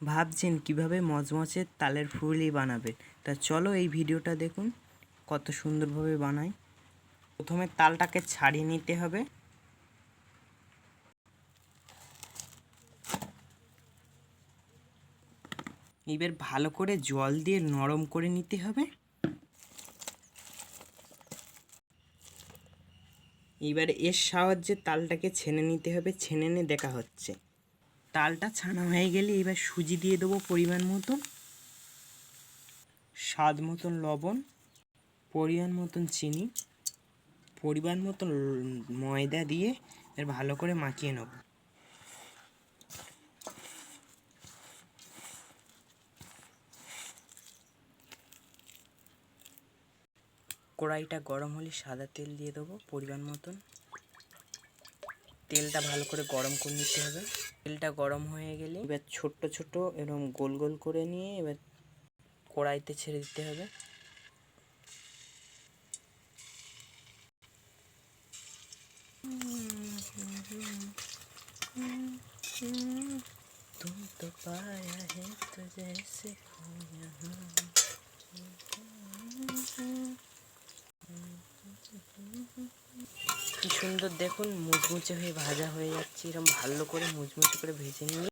ভাবছেন কীভাবে মচমচে তালের ফুলি বানাবে তা চলো এই ভিডিওটা দেখুন, কত সুন্দরভাবে বানাই প্রথমে তালটাকে ছাড়িয়ে নিতে হবে। এবার ভালো করে জল দিয়ে নরম করে নিতে হবে। এবার এর সাহায্যে তালটাকে ছেনে নিতে হবে। ছেনে নিয়ে দেখা হচ্ছে। তালটা ছানা হয়ে গেলে এবার সুজি দিয়ে দেবো পরিমাণ মতন স্বাদ মতন লবণ, পরিমাণ মতন চিনি, পরিমাণ মতন ময়দা দিয়ে এর ভালো করে মাখিয়ে নেব। কড়াইটা গরম হলে সাদা তেল দিয়ে দেবো পরিমাণ মতন। তেলটা ভালো করে গরম করে নিতে হবে তেলটা গরম হয়ে গেলে এবার ছোট্ট ছোট এরকম গোল গোল করে নিয়ে এবার কড়াইতে ছেড়ে দিতে হবে तुम तो पाया है तो जैसे खोया हूँ কি সুন্দর দেখুন, মুচমুচে হয়ে ভাজা হয়ে যাচ্ছে। এরকম ভালো করে মুচমুচে করে ভেজে নিয়ে